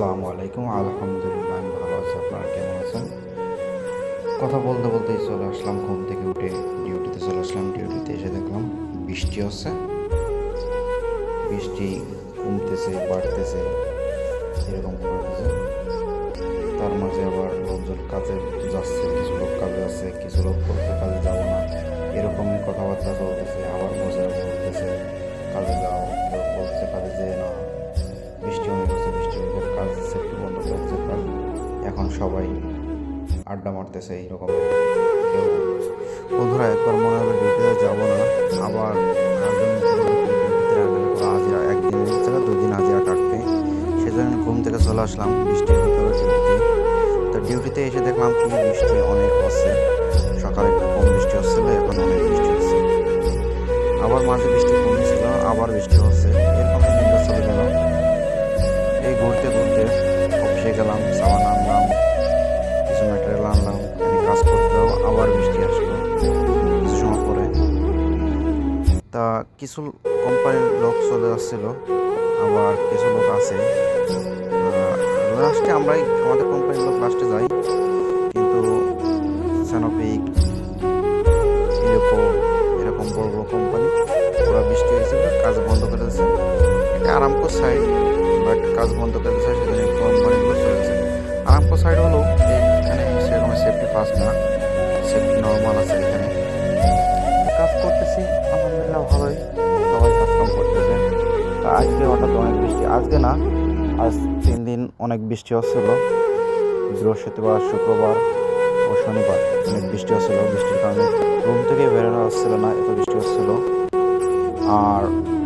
আসসালামু আলাইকুম। আলহামদুলিল্লাহ, আমি ভালো আছি। আপনারা কেমন আছেন? কথা বলতে বলতেই চলে আসলাম, ঘুম থেকে উঠে ডিউটিতে চলে আসলাম। ডিউটিতে এসে দেখলাম বৃষ্টি হচ্ছে। বৃষ্টি কমতেছে, বাড়তেছে, এরকম করতেছে তার মাঝে আবার লোকজন কাজে যাচ্ছে, কিছু লোক কাজে যাচ্ছে কিছু লোক বলছে কাজে যাব না। এরকমই কথাবার্তা চলতেছে। সবাই আড্ডা মারতেছে এইরকম। কেউ বন্ধুরা, একবার মনে হলো ডিউটিতে যাব না। আবার হাজিরা একদিনের জায়গায় দুই দিন হাজিরা কাটতে সেজন্য ঘুম থেকে চলে আসলাম, বৃষ্টির ভিতরে ডিউটিতে তো ডিউটিতে এসে দেখলাম কি বৃষ্টি, অনেক হচ্ছে। সকালে একটু কম বৃষ্টি হচ্ছিল, এখন অনেক বৃষ্টি হচ্ছে। আবার মাঝে বৃষ্টি কমেছিল আবার বৃষ্টি হচ্ছে। এরকম চলে গেল। এই ঘুরতে ঘুরতে অফিসে গেলাম, সাবান আনলাম, কিছু ম্যাটেরিয়াল আনলাম আমি কাজ করতেও আবার বৃষ্টি আসলো কিছু সময় পরে। তা কিছু কোম্পানির লোক চলে আসছিল, আবার কিছু লোক আছে। লাস্টে আমরাই, আমাদের কোম্পানির লোক লাস্টে যাই, কিন্তু স্যানোপিক ইলেকো এরকম বড় বড় কোম্পানি ওরা বৃষ্টি হয়েছিল, কাজ বন্ধ করে দিয়েছে। আরামকো সাইড কাজ বন্ধ করে দিয়েছে সেখানে কোম্পানিগুলো চলে গেছে। আরামকো সাইড হলো এখানে সেরকম সেফটি ফাস্ট না সেফটি নর্মাল আছে এখানে। কাজ করতেছি, আলহামদুলিল্লাহ ভালোই, সবাই কাজ কাম করতেছে। তা আজকে হঠাৎ অনেক বৃষ্টি, আজকে না, আজ তিন দিন অনেক বৃষ্টি হচ্ছিল। বৃহস্পতিবার শুক্রবার ও শনিবার অনেক বৃষ্টি হচ্ছিল। বৃষ্টির কারণে রুম থেকে বেরোনো হচ্ছিল না, এত বৃষ্টি হচ্ছিল। আর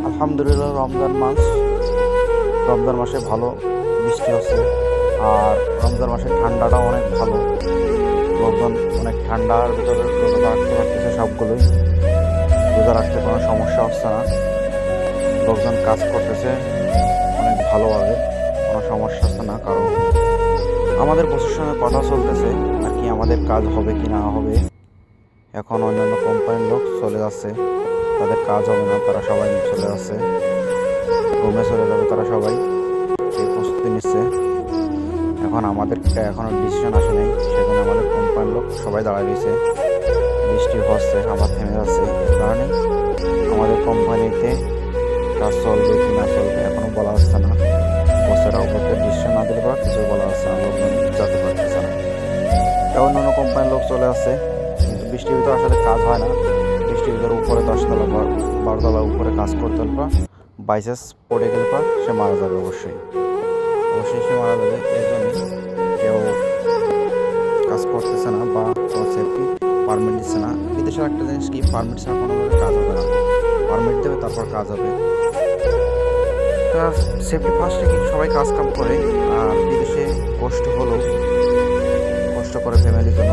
আলহামদুলিল্লাহ রমজান মাস রমজান মাসে ভালো বৃষ্টি হচ্ছে, আর রমজান মাসে ঠান্ডাটাও অনেক ভালো। লোকজন অনেক ঠান্ডার ভিতরে রোজা রাখতে পারতেছে সবগুলোই। রোজা রাখতে কোনো সমস্যা হচ্ছে না। লোকজন কাজ করতেছে অনেক ভালোভাবে, কোনো সমস্যা হচ্ছে না, কারণ আমাদের বসের সঙ্গে কথা চলতেছে আর কি আমাদের কাজ হবে কি না হবে। এখন অন্যান্য কোম্পানির লোক চলে যাচ্ছে, তাদের কাজ হবে না, তারা সবাই চলে যাচ্ছে। রুমে চলে যাবে তারা সবাই। এই প্রস্তুতি নিচ্ছে। এখন আমাদের এখনও ডিসিশন আসে নাই। সেখানে আমাদের কোম্পানির লোক সবাই দাঁড়ায় রয়েছে। বৃষ্টি হচ্ছে আবার থেমে যাচ্ছে কারণে আমাদের কোম্পানিতে কাজ চলবে কি না চলবে এখনও বলা হচ্ছে না। বসেরা উপরতে ডিসিশন না দিলে পর কিছু বলা হচ্ছে না। লোকজন যেতে পারতেছে না। তা অন্যান্য কোম্পানির লোক চলে আসছে। কিন্তু বৃষ্টির ভিতরে আসলে কাজ হয় না। বৃষ্টির ভিতরে উপরে দশতলা বারোতলা উপরে কাজ করতে হলে বাইচান্স পড়ে গেলে পর সে মারা যাবে অবশ্যই। অবশ্যই সে মারা যাবে এর জন্য কেউ কাজ করতেছে না বা কোনো সেফটি পারমিট দিচ্ছে না। বিদেশের একটা জিনিস কি পারমিট ছাড়া কোনোভাবে কাজ হবে না। পারমিট দেবে, তারপর কাজ হবে। তা সেফটি ফার্স্টে কি সবাই কাজ কাম করে, আর বিদেশে কষ্ট হলো কষ্ট করে ফ্যামিলির জন্য